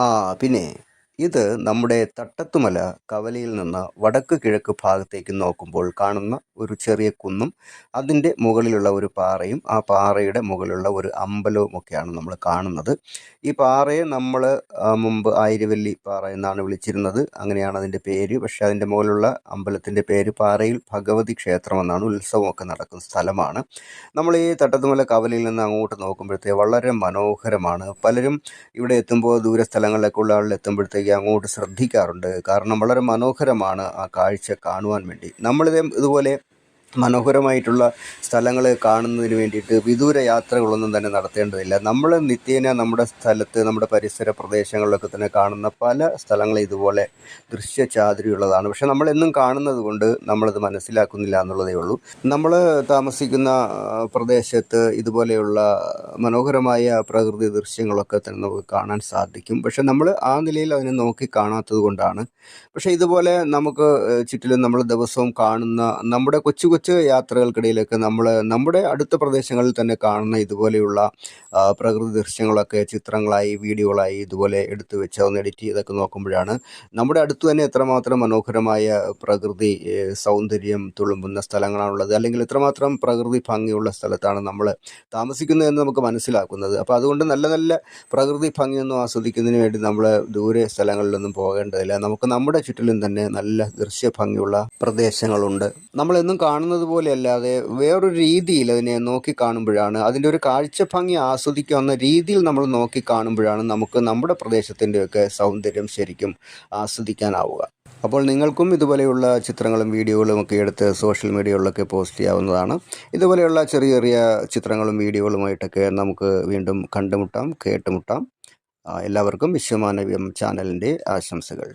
ആ പിന്നെ ഇത് നമ്മുടെ തട്ടത്തുമല കവലയിൽ നിന്ന് വടക്ക് കിഴക്ക് ഭാഗത്തേക്ക് നോക്കുമ്പോൾ കാണുന്ന ഒരു ചെറിയ കുന്നും അതിന്റെ മുകളിലുള്ള ഒരു പാറയും ആ പാറയുടെ മുകളിലുള്ള ഒരു അമ്പലവും ഒക്കെയാണ് നമ്മൾ കാണുന്നത്. ഈ പാറയെ നമ്മൾ മുമ്പ് ആയിരവല്ലി പാറ എന്നാണ് വിളിച്ചിരുന്നത്. അങ്ങനെയാണ് അതിന്റെ പേര്. പക്ഷേ അതിന്റെ മുകളിലുള്ള അമ്പലത്തിന്റെ പേര് പാറയിൽ ഭഗവതി ക്ഷേത്രം എന്നാണ് ഉത്സവമൊക്കെ നടക്കുന്ന സ്ഥലമാണ്. നമ്മൾ ഈ തട്ടത്തുമല കവലയിൽ നിന്ന് അങ്ങോട്ട് നോക്കുമ്പോഴത്തേക്ക് വളരെ മനോഹരമാണ്. പലരും ഇവിടെ എത്തുമ്പോൾ ദൂര സ്ഥലങ്ങളിലൊക്കെ ഉള്ള ആളിൽ എത്തുമ്പോഴത്തേക്ക് അങ്ങോട്ട് ശ്രദ്ധിക്കാറുണ്ട്. കാരണം വളരെ മനോഹരമാണ് ആ കാഴ്ച കാണുവാൻ വേണ്ടി. നമ്മളിതേ ഇതുപോലെ മനോഹരമായിട്ടുള്ള സ്ഥലങ്ങൾ കാണുന്നതിന് വേണ്ടിയിട്ട് വിദൂര യാത്രകളൊന്നും തന്നെ നടത്തേണ്ടതില്ല. നമ്മൾ നിത്യേന നമ്മുടെ സ്ഥലത്ത് നമ്മുടെ പരിസര പ്രദേശങ്ങളിലൊക്കെ തന്നെ കാണുന്ന പല സ്ഥലങ്ങളും ഇതുപോലെ ദൃശ്യചാതുരിയുള്ളതാണ് പക്ഷെ നമ്മളെന്നും കാണുന്നത് കൊണ്ട് നമ്മളത് മനസ്സിലാക്കുന്നില്ല എന്നുള്ളതേ ഉള്ളൂ. നമ്മൾ താമസിക്കുന്ന പ്രദേശത്ത് ഇതുപോലെയുള്ള മനോഹരമായ പ്രകൃതി ദൃശ്യങ്ങളൊക്കെ തന്നെ നമുക്ക് കാണാൻ സാധിക്കും. പക്ഷെ നമ്മൾ ആ നിലയിൽ അതിനെ നോക്കി കാണാത്തത് കൊണ്ടാണ്. പക്ഷേ ഇതുപോലെ നമുക്ക് ചുറ്റിലും നമ്മൾ ദിവസവും കാണുന്ന നമ്മുടെ കൊച്ചു കൊച്ചു യാത്രകൾക്കിടയിലൊക്കെ നമ്മൾ നമ്മുടെ അടുത്ത പ്രദേശങ്ങളിൽ തന്നെ കാണുന്ന ഇതുപോലെയുള്ള പ്രകൃതി ദൃശ്യങ്ങളൊക്കെ ചിത്രങ്ങളായി വീഡിയോകളായി ഇതുപോലെ എടുത്തു വെച്ച് ഒന്ന് എഡിറ്റ് ചെയ്തൊക്കെ നോക്കുമ്പോഴാണ് നമ്മുടെ അടുത്ത് തന്നെ എത്രമാത്രം മനോഹരമായ പ്രകൃതി സൗന്ദര്യം തുളുമ്പുന്ന സ്ഥലങ്ങളാണുള്ളത്. അല്ലെങ്കിൽ എത്രമാത്രം പ്രകൃതി ഭംഗിയുള്ള സ്ഥലത്താണ് നമ്മൾ താമസിക്കുന്നതെന്ന് നമുക്ക് മനസ്സിലാക്കുന്നത്. അപ്പോൾ അതുകൊണ്ട് നല്ല നല്ല പ്രകൃതി ഭംഗിയൊന്നും ആസ്വദിക്കുന്നതിന് വേണ്ടി നമ്മൾ ദൂരെ സ്ഥലങ്ങളിലൊന്നും പോകേണ്ടതില്ല. നമുക്ക് നമ്മുടെ ചുറ്റിലും തന്നെ നല്ല ദൃശ്യ ഭംഗിയുള്ള പ്രദേശങ്ങളുണ്ട്. നമ്മളെന്നും കാണുന്നത് പോലെയല്ലാതെ വേറൊരു രീതിയിൽ അതിനെ നോക്കി കാണുമ്പോഴാണ് അതിന്റെ ഒരു കാഴ്ചഭംഗി ആസ്വദിക്കാവുന്ന രീതിയിൽ നമ്മൾ നോക്കി കാണുമ്പോഴാണ് നമുക്ക് നമ്മുടെ പ്രദേശത്തിന്റെയൊക്കെ സൗന്ദര്യം ശരിക്കും ആസ്വദിക്കാനാവുക. അപ്പോൾ നിങ്ങൾക്കും ഇതുപോലെയുള്ള ചിത്രങ്ങളും വീഡിയോകളും ഒക്കെ എടുത്ത് സോഷ്യൽ മീഡിയകളിലൊക്കെ പോസ്റ്റ് ചെയ്യാവുന്നതാണ്. ഇതുപോലെയുള്ള ചെറിയ ചെറിയ ചിത്രങ്ങളും വീഡിയോകളുമായിട്ടൊക്കെ നമുക്ക് വീണ്ടും കണ്ടുമുട്ടാം കേട്ടുമുട്ടാം. എല്ലാവർക്കും വിശ്വമാനവ്യം ചാനലിന്റെ ആശംസകൾ.